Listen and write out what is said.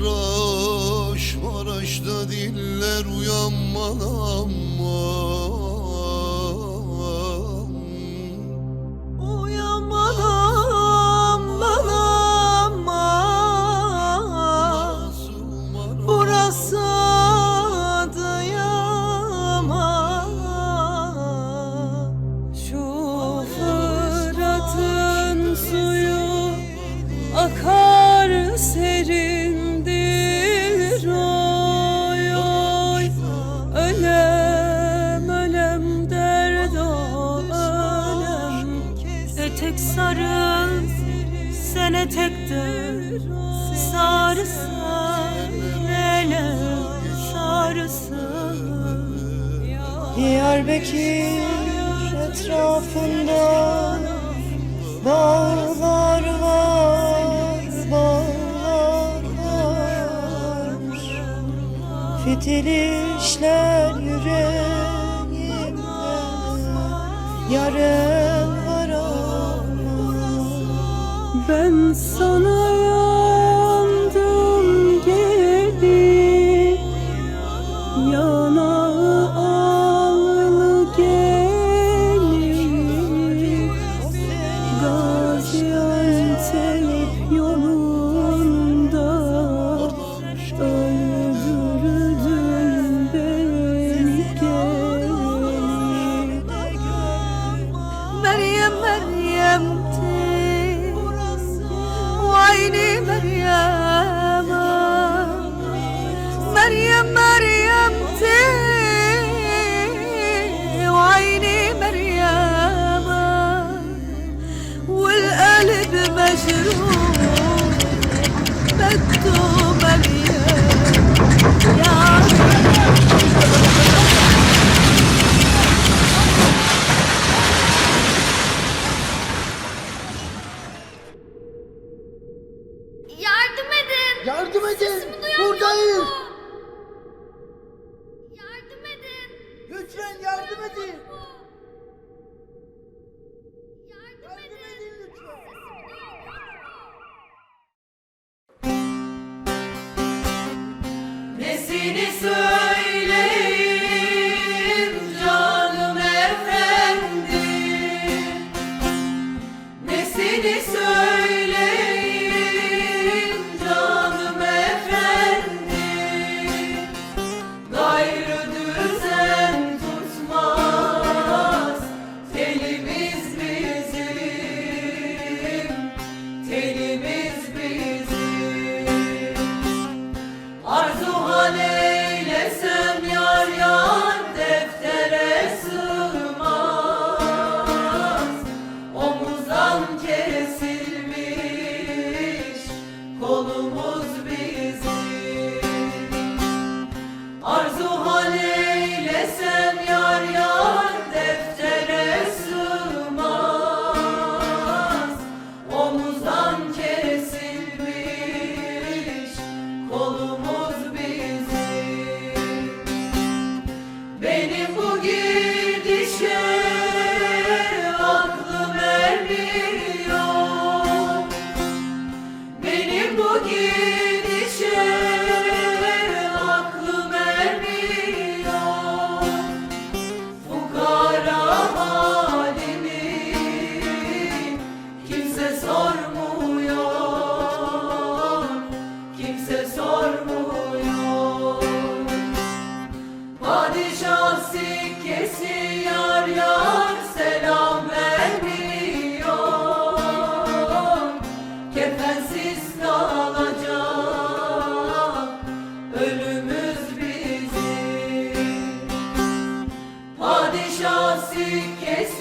Maraş, Maraş'ta diller uyanman aman Uyanman aman Burası sarıl sene tektir sarsa ele sarsa Diyarbakır etrafında bağlar var bağlar var fitil işler yüreğimde. Yarın ben sana Yardım edin. Buradayız. Yardım edin. Lütfen yardım edin. Yardım edin lütfen. Nesini söyle. kimse sormuyor. Padişah sikkesi yar yar selam vermiyor. Kefensiz kalacak ölümüz bizim. Padişah sikkesi